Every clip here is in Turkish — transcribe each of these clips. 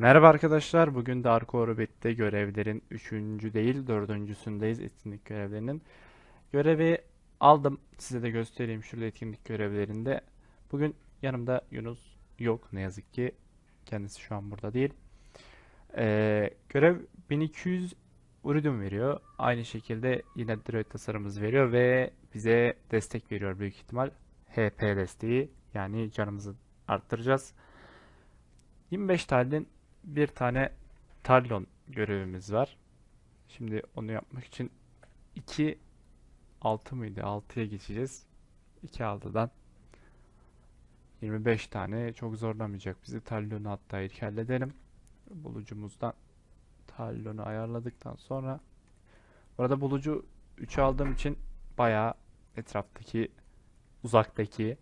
Merhaba arkadaşlar. Bugün Dark Orbit'te görevlerin 3. değil 4.sündeyiz etkinlik görevlerinin. Görevi aldım. Size de göstereyim şurada etkinlik görevlerinde. Bugün yanımda Yunus yok ne yazık ki. Kendisi şu an burada değil. Ee, görev 1200 Uridium veriyor. Aynı şekilde yine Droid tasarımımız veriyor ve bize destek veriyor büyük ihtimal. HP desteği yani canımızı arttıracağız. 25 talin bir tane Talon görevimiz var. Şimdi onu yapmak için 2 6 mıydı? 6'ya geçeceğiz. 2 6'dan 25 tane çok zorlamayacak bizi. Talon'u hatta ilk halledelim. Bulucumuzdan Talon'u ayarladıktan sonra bu arada bulucu 3 aldığım için bayağı etraftaki uzaktaki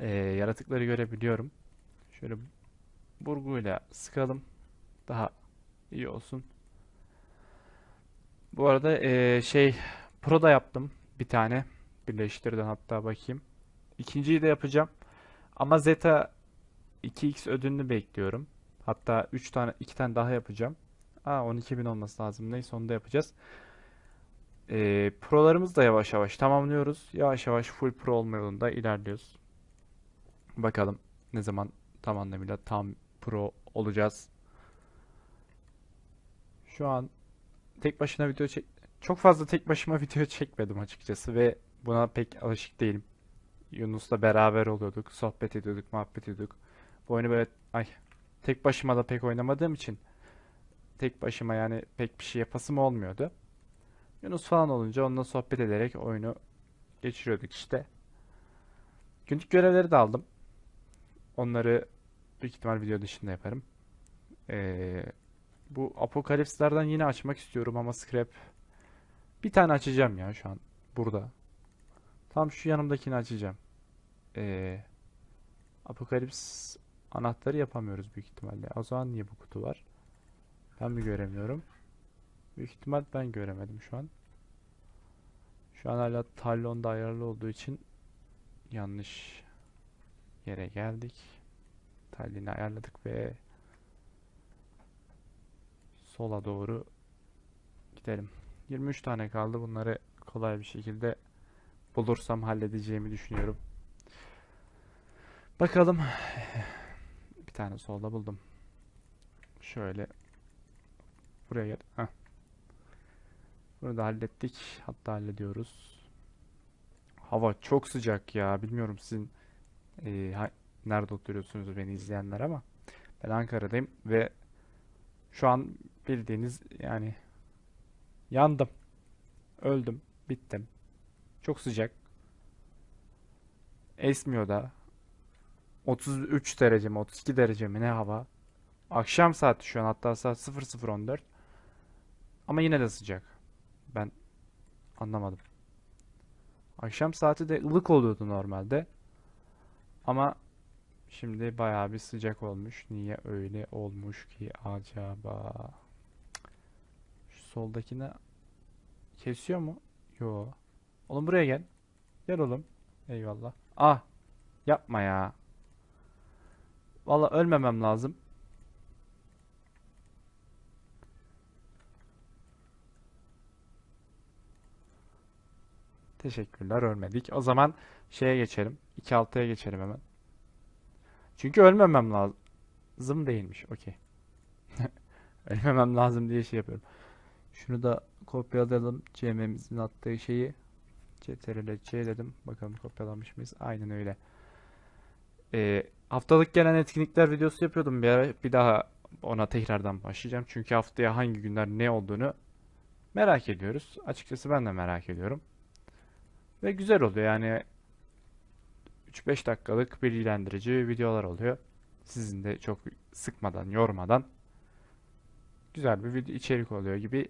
eee, yaratıkları görebiliyorum. Şöyle burguyla sıkalım. Daha iyi olsun. Bu arada eee, şey Pro da yaptım bir tane. Birleştirden hatta bakayım. İkinciyi de yapacağım. Ama Zeta 2x ödülünü bekliyorum. Hatta 3 tane 2 tane daha yapacağım. Aa 12.000 olması lazım. Neyse onu da yapacağız. Eee prolarımızı da yavaş yavaş tamamlıyoruz. Yavaş yavaş full pro olma yolunda ilerliyoruz. Bakalım ne zaman tam anlamıyla tam pro olacağız. Şu an tek başına video çek çok fazla tek başıma video çekmedim açıkçası ve buna pek alışık değilim. Yunus'la beraber oluyorduk, sohbet ediyorduk, muhabbet ediyorduk. Bu oyunu böyle ay tek başıma da pek oynamadığım için tek başıma yani pek bir şey yapasım olmuyordu. Yunus falan olunca onunla sohbet ederek oyunu geçiriyorduk işte. Günlük görevleri de aldım. Onları büyük ihtimal video dışında yaparım. Ee, bu apokalipslerden yine açmak istiyorum ama scrap bir tane açacağım ya şu an burada. Tam şu yanımdakini açacağım. Ee, apokalips anahtarı yapamıyoruz büyük ihtimalle. O zaman niye bu kutu var? Ben mi göremiyorum? Büyük ihtimal ben göremedim şu an. Şu an hala Talon'da ayarlı olduğu için yanlış yere geldik. Tallin'i ayarladık ve sola doğru gidelim. 23 tane kaldı. Bunları kolay bir şekilde bulursam halledeceğimi düşünüyorum. Bakalım. Bir tane solda buldum. Şöyle buraya gel. Heh. Bunu da hallettik. Hatta hallediyoruz. Hava çok sıcak ya. Bilmiyorum sizin e, nerede oturuyorsunuz beni izleyenler ama ben Ankara'dayım ve şu an bildiğiniz yani yandım. Öldüm. Bittim. Çok sıcak. Esmiyor da. 33 derece mi 32 derece mi ne hava. Akşam saati şu an hatta saat 00.14. Ama yine de sıcak. Ben anlamadım. Akşam saati de ılık oluyordu normalde. Ama şimdi bayağı bir sıcak olmuş. Niye öyle olmuş ki acaba? Şu soldakine kesiyor mu? Yo. Oğlum buraya gel. Gel oğlum. Eyvallah. Ah. Yapma ya. Valla ölmemem lazım. Teşekkürler ölmedik. O zaman şeye geçelim. 2.6'ya geçelim hemen. Çünkü ölmemem lazım değilmiş. Okey. Ölmemem lazım diye şey yapıyorum. Şunu da kopyalayalım. CM'mizin attığı şeyi. CTRL C dedim. Bakalım kopyalamış mıyız? Aynen öyle. Ee, haftalık gelen etkinlikler videosu yapıyordum bir ara. Bir daha ona tekrardan başlayacağım. Çünkü haftaya hangi günler ne olduğunu merak ediyoruz. Açıkçası ben de merak ediyorum. Ve güzel oluyor yani 3-5 dakikalık bilgilendirici videolar oluyor. Sizin de çok sıkmadan, yormadan güzel bir video içerik oluyor gibi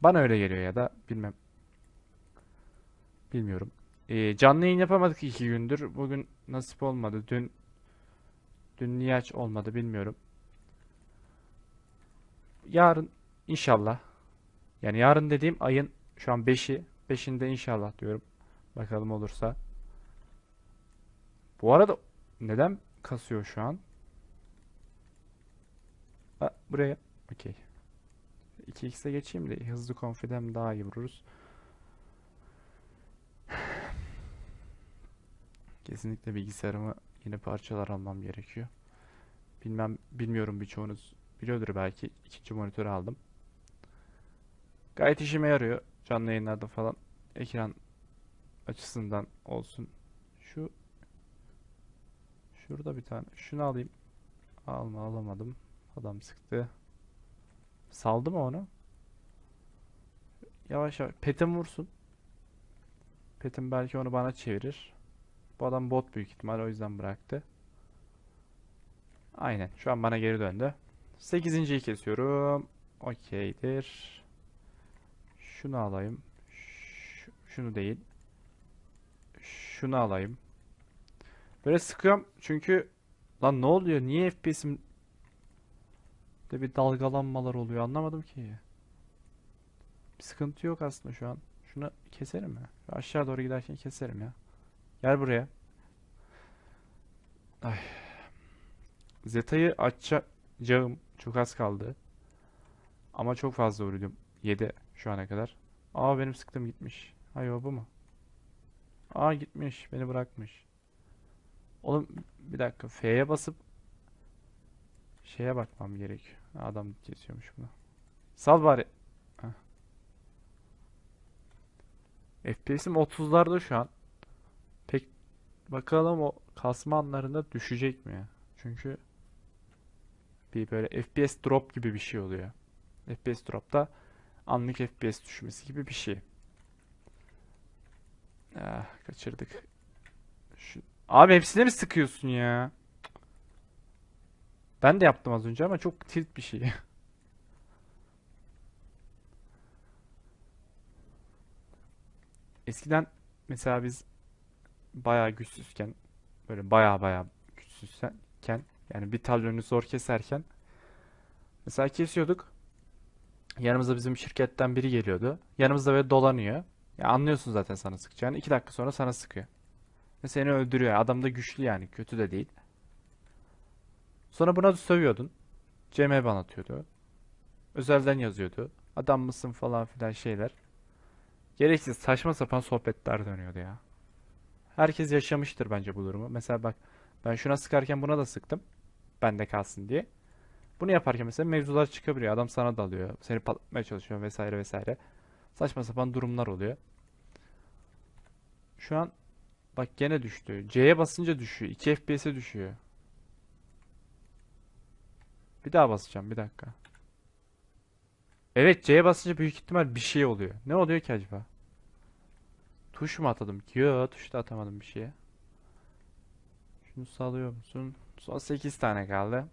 bana öyle geliyor ya da bilmem bilmiyorum. Ee, canlı yayın yapamadık iki gündür. Bugün nasip olmadı. Dün dün niye aç olmadı bilmiyorum. Yarın inşallah. Yani yarın dediğim ayın şu an 5'i. 5'inde inşallah diyorum. Bakalım olursa. Bu arada neden kasıyor şu an? buraya. Okey. 2x'e geçeyim de hızlı konfidem daha iyi vururuz. Kesinlikle bilgisayarımı yeni parçalar almam gerekiyor. Bilmem bilmiyorum birçoğunuz biliyordur belki. İkinci monitörü aldım. Gayet işime yarıyor. Canlı yayınlarda falan ekran açısından olsun. Şu şurada bir tane. Şunu alayım. Alma alamadım. Adam sıktı. Saldı mı onu? Yavaş yavaş. Petim vursun. Petim belki onu bana çevirir. Bu adam bot büyük ihtimal o yüzden bıraktı. Aynen. Şu an bana geri döndü. 8.yi kesiyorum. Okeydir. Şunu alayım. Şu- şunu değil. Şunu alayım. Böyle sıkıyorum çünkü lan ne oluyor? Niye FPS'im de bir dalgalanmalar oluyor anlamadım ki. Bir sıkıntı yok aslında şu an. Şunu keserim mi? Aşağı doğru giderken keserim ya. Gel buraya. Ay. Zeta'yı açacağım. Çok az kaldı. Ama çok fazla vurdum. 7 şu ana kadar. Aa benim sıktığım gitmiş. Hayır bu mu? Aa gitmiş. Beni bırakmış. Oğlum bir dakika. F'ye basıp şeye bakmam gerekiyor. Adam kesiyormuş bunu. Sal bari. FPS'im 30'larda şu an. Pek bakalım o kasma anlarında düşecek mi? Çünkü bir böyle FPS drop gibi bir şey oluyor. FPS drop'ta anlık FPS düşmesi gibi bir şey. Ah, kaçırdık. Şu... Abi hepsine mi sıkıyorsun ya? Ben de yaptım az önce ama çok tilt bir şey. Eskiden mesela biz bayağı güçsüzken böyle bayağı bayağı güçsüzken yani bir talyonu zor keserken mesela kesiyorduk. Yanımıza bizim şirketten biri geliyordu. Yanımızda böyle dolanıyor. Ya anlıyorsun zaten sana sıkacağını. İki dakika sonra sana sıkıyor. Ve seni öldürüyor. Adam da güçlü yani. Kötü de değil. Sonra buna da sövüyordun. CM ban atıyordu. Özelden yazıyordu. Adam mısın falan filan şeyler. Gereksiz saçma sapan sohbetler dönüyordu ya. Herkes yaşamıştır bence bu durumu. Mesela bak ben şuna sıkarken buna da sıktım. Bende kalsın diye. Bunu yaparken mesela mevzular çıkabiliyor. Adam sana dalıyor. Seni patlatmaya çalışıyor vesaire vesaire. Saçma sapan durumlar oluyor. Şu an bak gene düştü. C'ye basınca düşüyor. 2 FPS'e düşüyor. Bir daha basacağım bir dakika. Evet C'ye basınca büyük ihtimal bir şey oluyor. Ne oluyor ki acaba? Tuş mu atadım? Yo tuş da atamadım bir şeye. Şunu salıyor musun? Son 8 tane kaldı.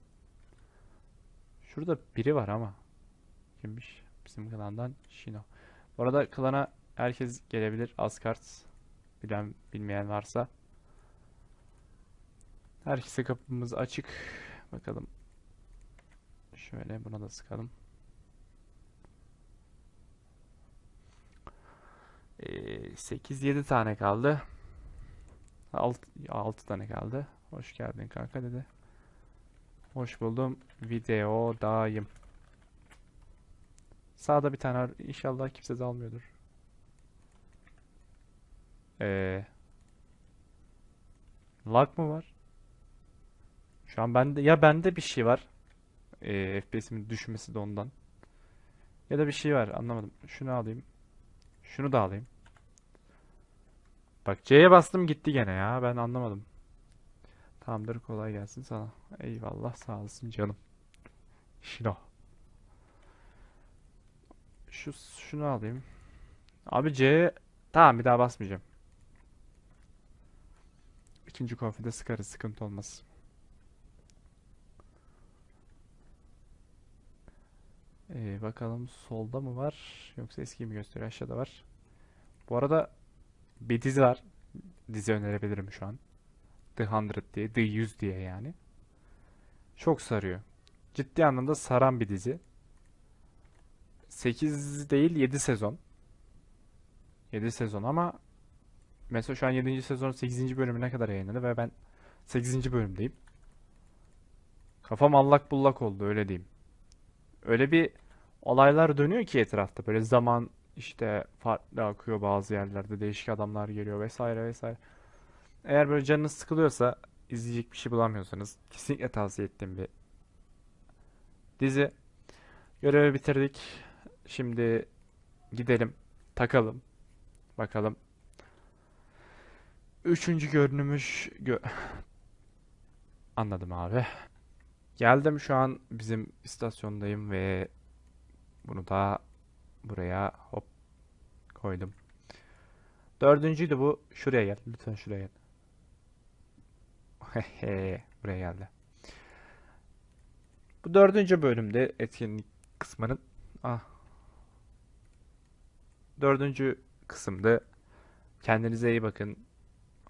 Şurada biri var ama. Kimmiş? Bizim klandan Shino. Bu arada klana herkes gelebilir. Asgard. Bilen bilmeyen varsa. Herkese kapımız açık. Bakalım. Şöyle buna da sıkalım. Ee, 8-7 tane kaldı. 6, 6 tane kaldı. Hoş geldin kanka dedi. Hoş buldum. Videodayım. Sağda bir tane var. İnşallah kimse almıyordur. Ee, lag mı var? Şu an bende ya bende bir şey var. Ee, FPS'imin düşmesi de ondan. Ya da bir şey var anlamadım. Şunu alayım. Şunu da alayım. Bak C'ye bastım gitti gene ya. Ben anlamadım. Tamamdır kolay gelsin sana. Eyvallah sağ olasın canım. Şino. Şu şunu alayım. Abi C tamam bir daha basmayacağım. İkinci konfide sıkarız sıkıntı olmaz. Ee, bakalım solda mı var yoksa eski mi gösteriyor aşağıda var. Bu arada bir dizi var. Dizi önerebilirim şu an. The 100 diye, The 100 diye yani. Çok sarıyor. Ciddi anlamda saran bir dizi. 8 değil 7 sezon. 7 sezon ama mesela şu an 7. sezon 8. bölümüne kadar yayınladı ve ben 8. bölümdeyim. Kafam allak bullak oldu öyle diyeyim. öyle bir olaylar dönüyor ki etrafta. Böyle zaman işte farklı akıyor bazı yerlerde. Değişik adamlar geliyor vesaire vesaire. Eğer böyle canınız sıkılıyorsa izleyecek bir şey bulamıyorsanız kesinlikle tavsiye ettiğim bir dizi. Görevi bitirdik. Şimdi gidelim, takalım, bakalım. Üçüncü görünümüş gö Anladım abi. Geldim şu an bizim istasyondayım ve bunu da buraya hop koydum. Dördüncüydü bu. Şuraya gel. Lütfen şuraya gel. Buraya geldi. Bu dördüncü bölümde etkinlik kısmının ah dördüncü kısımda kendinize iyi bakın.